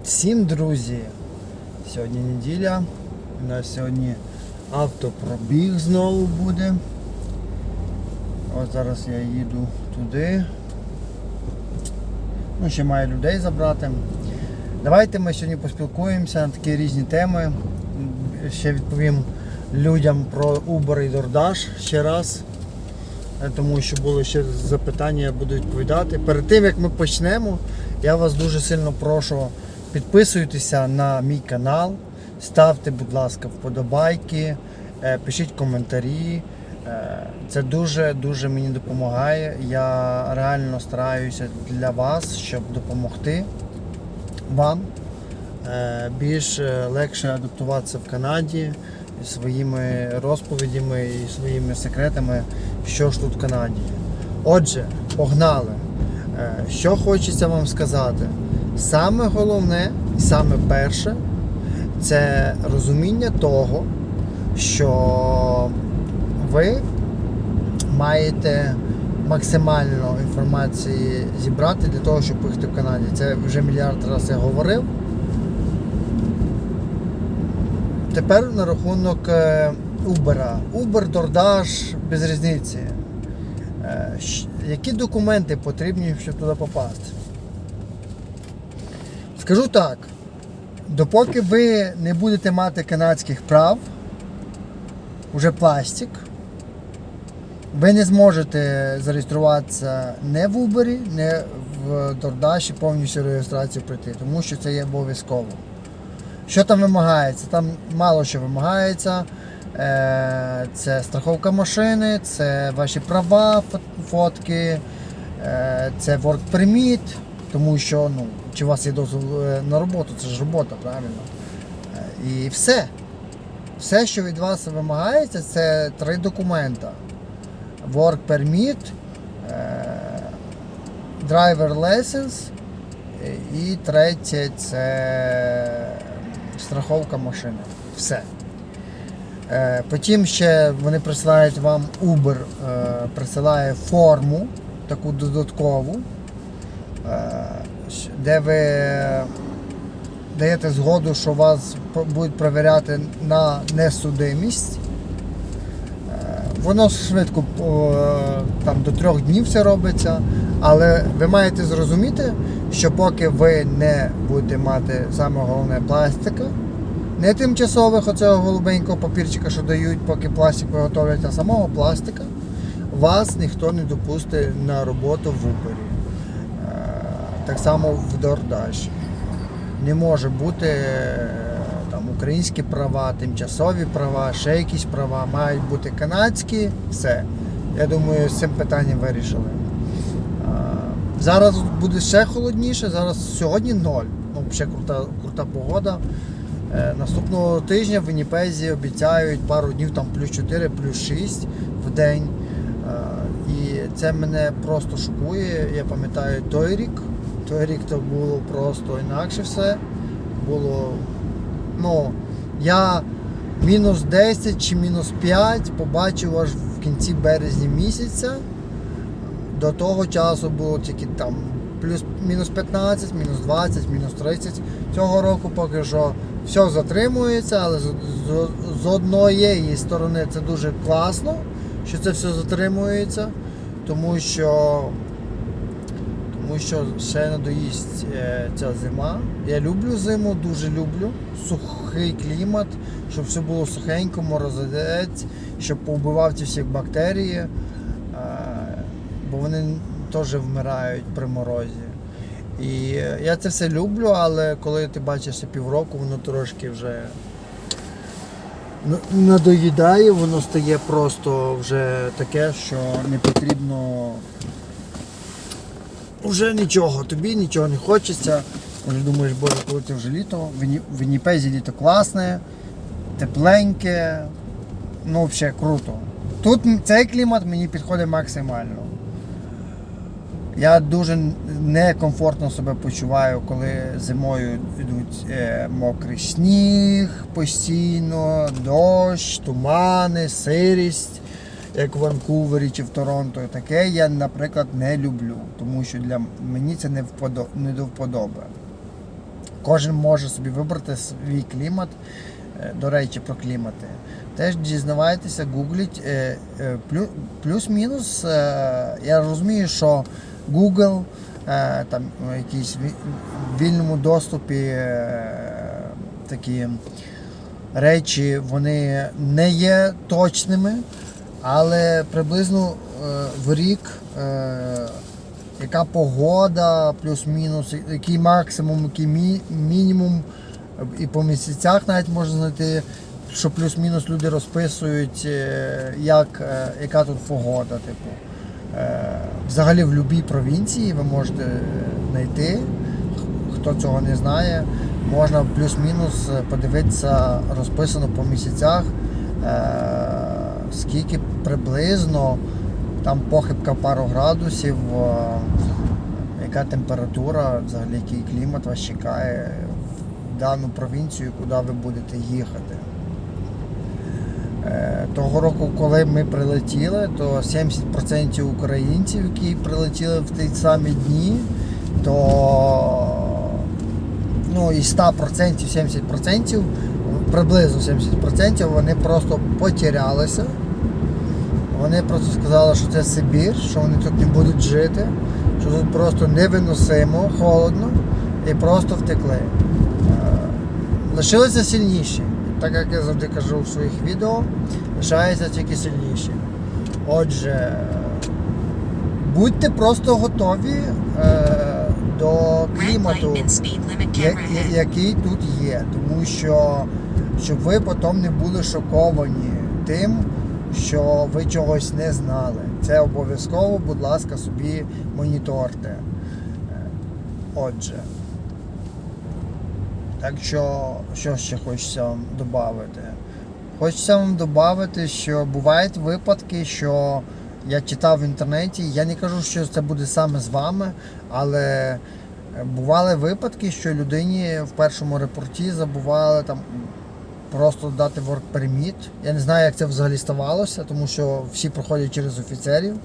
Привіт всім, друзі! Сьогодні неділя. У нас сьогодні автопробіг знову буде. Ось зараз я їду туди. Ну, ще маю людей забрати. Давайте ми сьогодні поспілкуємося на такі різні теми. Ще відповім людям про Uber і DoorDash ще раз. Е, Тому що були ще запитання, я буду відповідати. Перед тим як ми почнемо, я вас дуже сильно прошу підписуйтеся на мій канал, ставте, будь ласка, вподобайки, е, пишіть коментарі. Е, Це дуже-дуже мені допомагає. Я реально стараюся для вас, щоб допомогти вам е, більш легше адаптуватися в Канаді своїми розповідями і своїми секретами, що ж тут в Канаді. Отже, погнали. Що хочеться вам сказати? Саме головне, і саме перше, це розуміння того, що ви маєте максимально інформації зібрати для того, щоб поїхати в Канаді. Це вже мільярд разів я говорив. Тепер на рахунок е, Uber. Uber, DoorDash, без різниці. Е, Які документи потрібні, щоб туди попасти? Скажу так, допоки ви не будете мати канадських прав, уже пластик, ви не зможете зареєструватися не в Uber, не в DoorDash повністю реєстрацію пройти, тому що це є обов'язково. Що там вимагається? Там мало що вимагається. Е, Це страховка машини, це ваші права, фотки, е, це work permit, тому що ну, чи у вас є дозвіл е, на роботу, це ж робота, правильно. Е, І все. Все, що від вас вимагається, це три документа. Work permit, е, driver license і третє це страховка машини. Все. Потім ще вони присилають вам Uber, присилає форму таку додаткову, де ви даєте згоду, що вас будуть перевіряти на несудимість. Е, Воно швидко е, там, до трьох днів все робиться, але ви маєте зрозуміти, що поки ви не будете мати саме головне пластика, не тимчасових оцього голубенького папірчика, що дають, поки пластик виготовлять, а самого пластика, вас ніхто не допустить на роботу в Uber. Так само в DoorDash. Не може бути е, там українські права, тимчасові права, ще якісь права, мають бути канадські, все. Я думаю, з цим питанням вирішили. Зараз буде ще холодніше, зараз сьогодні ноль. Ну, взагалі крута, крута погода. Е, Наступного тижня в Вінніпезі обіцяють пару днів там плюс 4, плюс 6 в день. І це мене просто шокує. Я пам'ятаю той рік. Той рік то було просто інакше все. Було. Ну, я мінус 10 чи мінус 5 побачив аж в кінці березня місяця. До того часу було тільки там плюс мінус 15, мінус 20, мінус 30. Цього року поки що все затримується, але з, з, з однієї сторони це дуже класно, що це все затримується, тому що тому що ще надоїсть е, ця зима. Я люблю зиму, дуже люблю. Сухий клімат, щоб все було сухенько, морозець, щоб повбивав ці всі бактерії, е, бо вони теж вмирають при морозі. І я це все люблю, але коли ти бачишся півроку, воно трошки вже надоїдає, воно стає просто вже таке, що не потрібно вже нічого, тобі нічого не хочеться. Вже думаєш, боже, коли це вже літо. В Вінніпезі літо класне, тепленьке, ну взагалі круто. Тут цей клімат мені підходить максимально. Я дуже некомфортно себе почуваю, коли зимою йдуть е, мокрий сніг постійно, дощ, тумани, сирість, як в Ванкувері чи в Торонто. Таке я, наприклад, не люблю, тому що для мені це не, вподо... не до вподоби. кожен може собі вибрати свій клімат. Е, До речі, про клімати. Теж дізнавайтеся, гугліть. Е, е, плю- Плюс-мінус. Я розумію, що Google там в вільному доступі такі речі вони не є точними, але приблизно е, в рік е, яка погода, плюс-мінус, який максимум, який мі- мінімум, і по місяцях навіть можна знайти, що плюс-мінус люди розписують, е, як, яка тут погода. Типу. Взагалі в будь-якій провінції ви можете знайти. Хто цього не знає, можна плюс-мінус подивитися розписано по місяцях, скільки приблизно там похибка пару градусів, е, яка температура, взагалі який клімат вас чекає в дану провінцію, куди ви будете їхати. Е, Того року, коли ми прилетіли, то 70% українців, які прилетіли в ті самі дні, то ну, і 100%, 70%, приблизно 70% вони просто потерялися. Вони просто сказали, що це Сибір, що вони тут не будуть жити, що тут просто невиносимо, холодно і просто втекли. Е, Лишилися сильніші. Так як я завжди кажу в своїх відео, лишаються тільки сильніші. Отже, будьте просто готові е, до клімату який тут є. Тому що щоб ви потім не були шоковані тим, що ви чогось не знали. Це обов'язково, будь ласка, собі моніторте. Отже. Так що, що ще хочеться вам додати? Хочеться вам додати, що бувають випадки, що я читав в інтернеті, я не кажу, що це буде саме з вами, але бували випадки, що людині в першому репорті забували там просто дати work permit. Я не знаю, як це взагалі ставалося, тому що всі проходять через офіцерів.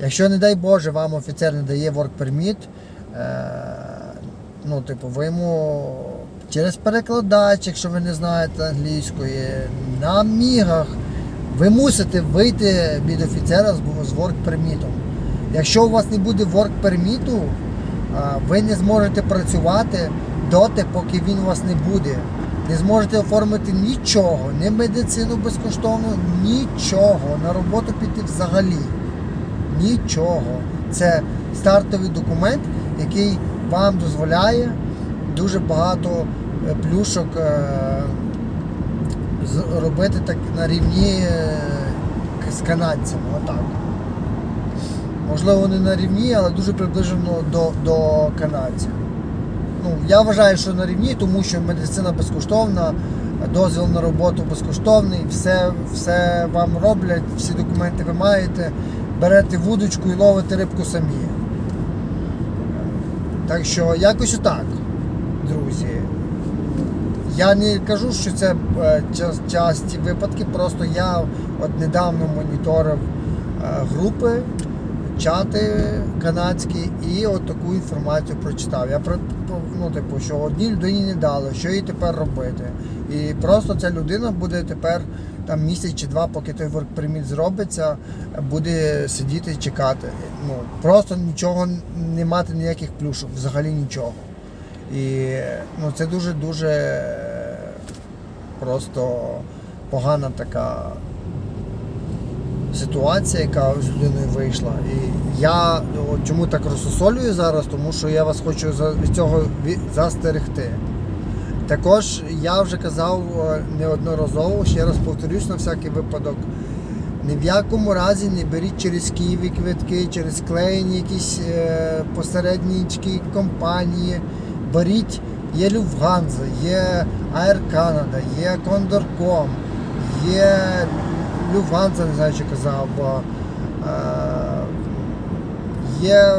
Якщо, не дай Боже, вам офіцер не дає work permit, е, ну, типу, ви йому через перекладач, якщо ви не знаєте англійської, на мігах, ви мусите вийти від офіцера з work permit. Якщо у вас не буде work permit, ви не зможете працювати доти, поки він у вас не буде. Не зможете оформити нічого, ні медицину безкоштовно, нічого. На роботу піти взагалі. Нічого. Це стартовий документ, який вам дозволяє дуже багато е, плюшок е, робити так на рівні е, з канадцями. Отак. Можливо, не на рівні, але дуже приближено до, до канадців. Ну, я вважаю, що на рівні, тому що медицина безкоштовна, дозвіл на роботу безкоштовний, все, все вам роблять, всі документи ви маєте, берете вудочку і ловите рибку самі. Так що якось отак, друзі. Я не кажу, що це е, часті випадки, просто я от недавно моніторив е, групи, чати канадські і от таку інформацію прочитав. Я ну, типу, що одній людині не дали, що їй тепер робити. І просто ця людина буде тепер там місяць чи два, поки той permit зробиться, буде сидіти і чекати. Ну, просто нічого не мати ніяких плюшок, взагалі нічого. І ну, це дуже-дуже просто погана така ситуація, яка з людиною вийшла. І я от, чому так розсосолюю зараз, тому що я вас хочу від цього застерегти. Також я вже казав е, неодноразово, ще раз повторюсь на всякий випадок. Ні в якому разі не беріть через Києві квитки, через клеєні якісь е, посереднички компанії. Беріть, є Люфганза, є Air Canada, є Condorcom, є Люфганза, не знаю, що казав. е, Є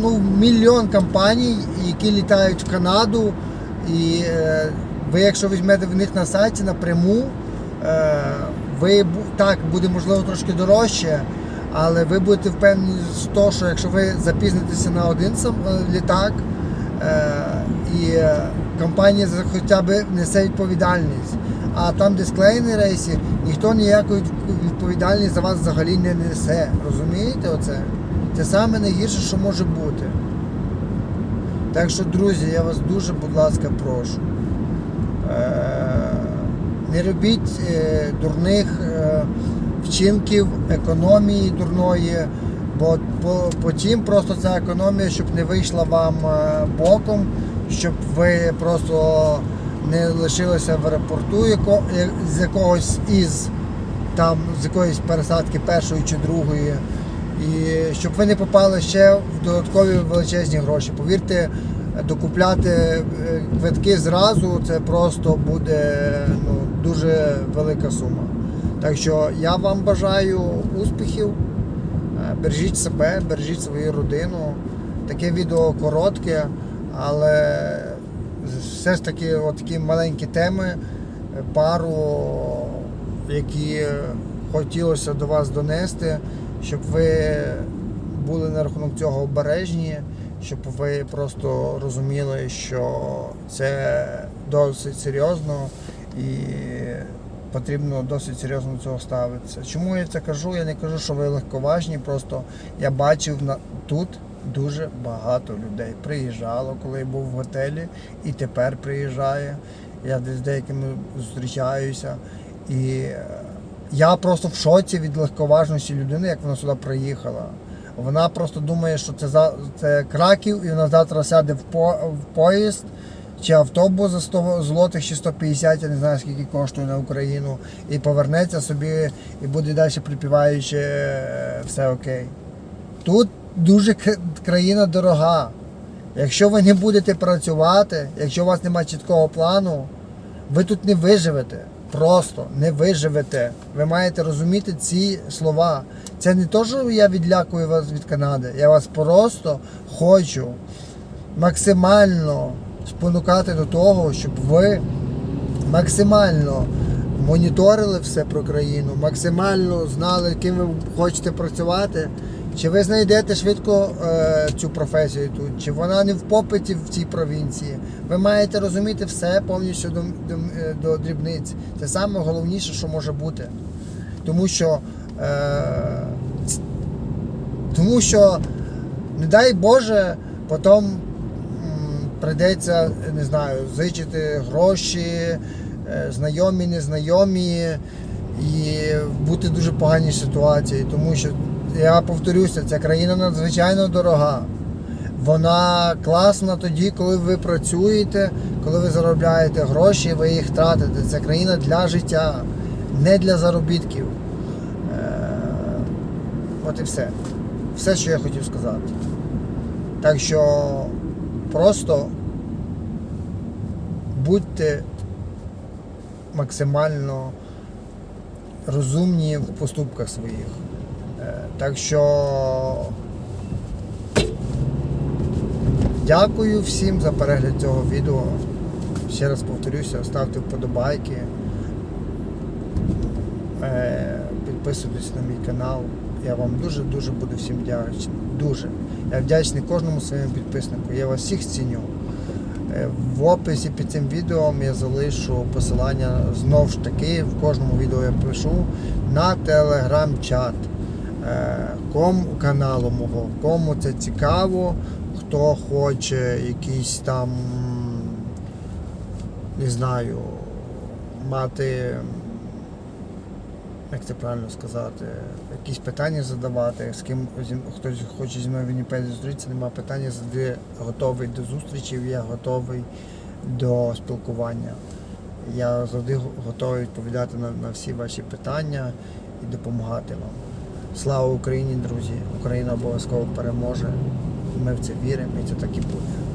ну, мільйон компаній, які літають в Канаду. І е, ви, якщо візьмете в них на сайті напряму, е, ви так буде можливо трошки дорожче, але ви будете впевнені з того, що якщо ви запізнитеся на один сам літак, і компанія хоча б несе відповідальність. А там, де склеєні рейси, ніхто ніякої відповідальність за вас взагалі не несе. Розумієте оце? Це саме найгірше, що може бути. Так що, друзі, я вас дуже, будь ласка, прошу. Е, Не робіть е, дурних е, вчинків, економії дурної, бо по- потім просто ця економія, щоб не вийшла вам боком, щоб ви просто не лишилися в аеропорту з якогось із там з якоїсь пересадки першої чи другої. І щоб ви не попали ще в додаткові величезні гроші. Повірте, докупляти е, квитки зразу це просто буде ну, дуже велика сума. Так що я вам бажаю успіхів, Е, бережіть себе, бережіть свою родину. Таке відео коротке, але все ж таки от такі маленькі теми, е, пару, які хотілося до вас донести, щоб ви були на рахунок цього обережні, щоб ви просто розуміли, що це досить серйозно і потрібно досить серйозно до цього ставитися. Чому я це кажу? Я не кажу, що ви легковажні, просто я бачив на тут. Дуже багато людей приїжджало, коли був в готелі, і тепер приїжджає. Я з деякими зустрічаюся. І е, я просто в шоці від легковажності людини, як вона сюди приїхала. Вона просто думає, що це за це Краків, і вона завтра сяде в, по, в поїзд чи автобус за 100 злотих чи 150, я не знаю скільки коштує на Україну, і повернеться собі і буде далі припіваючи е, все окей. Тут дуже країна дорога. Якщо ви не будете працювати, якщо у вас немає чіткого плану, ви тут не виживете. Просто не виживете. Ви маєте розуміти ці слова. Це не то, що я відлякую вас від Канади. Я вас просто хочу максимально спонукати до того, щоб ви максимально моніторили все про країну, максимально знали, ким ви хочете працювати. Чи ви знайдете швидко е, цю професію тут, чи вона не в попиті в цій провінції. Ви маєте розуміти все повністю до, до, е, до дрібниць. Це саме головніше, що може бути. Тому що, е, тому що не дай Боже, потім прийдеться, не знаю, зичити гроші, е, знайомі, незнайомі, і бути дуже поганій ситуації. Тому що, я повторюся, ця країна надзвичайно дорога. Вона класна тоді, коли ви працюєте, коли ви заробляєте гроші, ви їх тратите. Це країна для життя, не для заробітків. Е, От і все. Все, що я хотів сказати. Так що просто будьте максимально розумні в поступках своїх. Так що дякую всім за перегляд цього відео. Ще раз повторюся, ставте вподобайки. Е, Підписуйтесь на мій канал. Я вам дуже-дуже буду всім вдячний. Дуже. Я вдячний кожному своєму підписнику. Я вас всіх ціню. Е, В описі під цим відео я залишу посилання знову ж таки, в кожному відео я пишу на телеграм-чат е, ком каналу мого. Кому це цікаво, хто хоче якісь там, не знаю, мати як це правильно сказати, якісь питання задавати, з ким хтось хоче зі мною в Вінніпеді зустрітися, немає питання, завжди готовий до зустрічей, я готовий до спілкування. Я завжди готовий відповідати на, на всі ваші питання і допомагати вам. Слава Україні, друзі! Україна обов'язково переможе. Ми в це віримо і це так і буде.